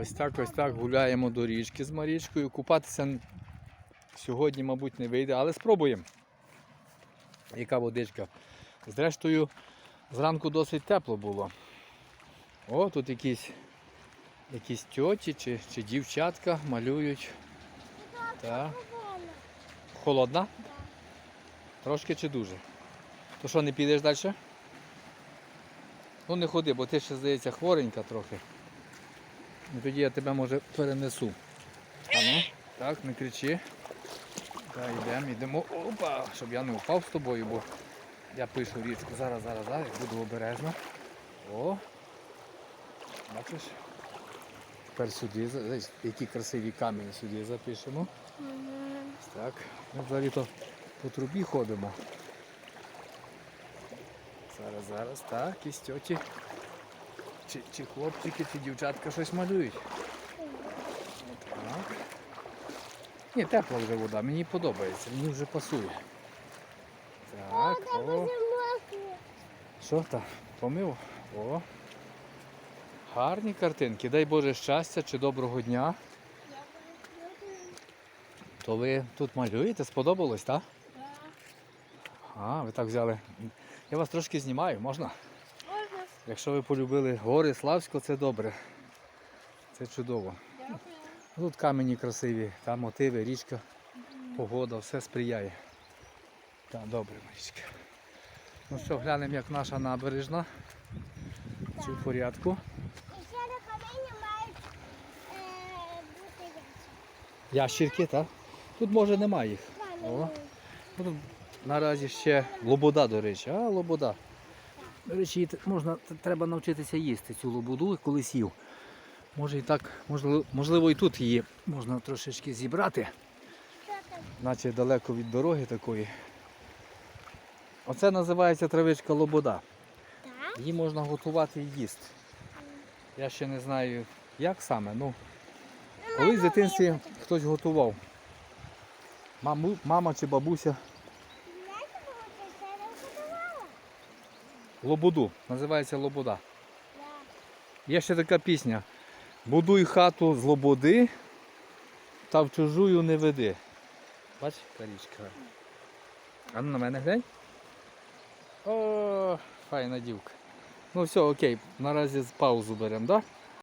Ось так, ось так гуляємо до річки з Марічкою. Купатися сьогодні, мабуть, не вийде, але спробуємо. Яка водичка. Зрештою, зранку досить тепло було. О, тут якісь, якісь тьоті чи, чи дівчатка малюють. Так. Холодна? Трошки чи дуже? То що, не підеш далі? Ну не ходи, бо ти ще, здається, хворенька трохи. І тоді я тебе може перенесу. А ну, так, не кричи. Так, йдемо, йдемо. Опа, щоб я не впав з тобою, бо я пишу річку. Зараз, зараз, зараз, буду обережно. О. Бачиш? Тепер сюди, які красиві камені сюди запишемо. Так, ми взагалі то по трубі ходимо. Зараз, зараз, так, і. Чи, чи хлопчики, чи дівчатка щось малюють. Так. Ні, тепла вже вода, мені подобається, мені вже пасує. Так, о. Що там? Помив? О. Гарні картинки. Дай Боже щастя чи доброго дня. То ви тут малюєте? Сподобалось, так? А, ви так взяли. Я вас трошки знімаю, можна? Якщо ви полюбили гори Славсько, це добре. Це чудово. Тут камені красиві, там мотиви, річка, погода, все сприяє. Так, добре, Марічка. Ну що, глянемо, як наша набережна. Чи в порядку. І ще на камені мають бути. Ящірки, так? Тут може немає їх. О. Ну, тут наразі ще лобода, до речі. А, лобода. До речі, можна, треба навчитися їсти цю лободу, колись їв. Може і так, можливо, можливо і тут її можна трошечки зібрати, наче далеко від дороги такої. Оце називається травичка лобода. Її можна готувати і їсти. Я ще не знаю, як саме. Ну, колись в дитинстві хтось готував. Маму, мама чи бабуся Знаєте, кого ти це не готувала? Лободу. Називається лобода. Є ще така пісня. Будуй хату з лободи, та в чужую не веди. Бач, карічка. А ну на мене глянь. О, файна дівка. Ну все, окей, наразі паузу беремо, так? Да?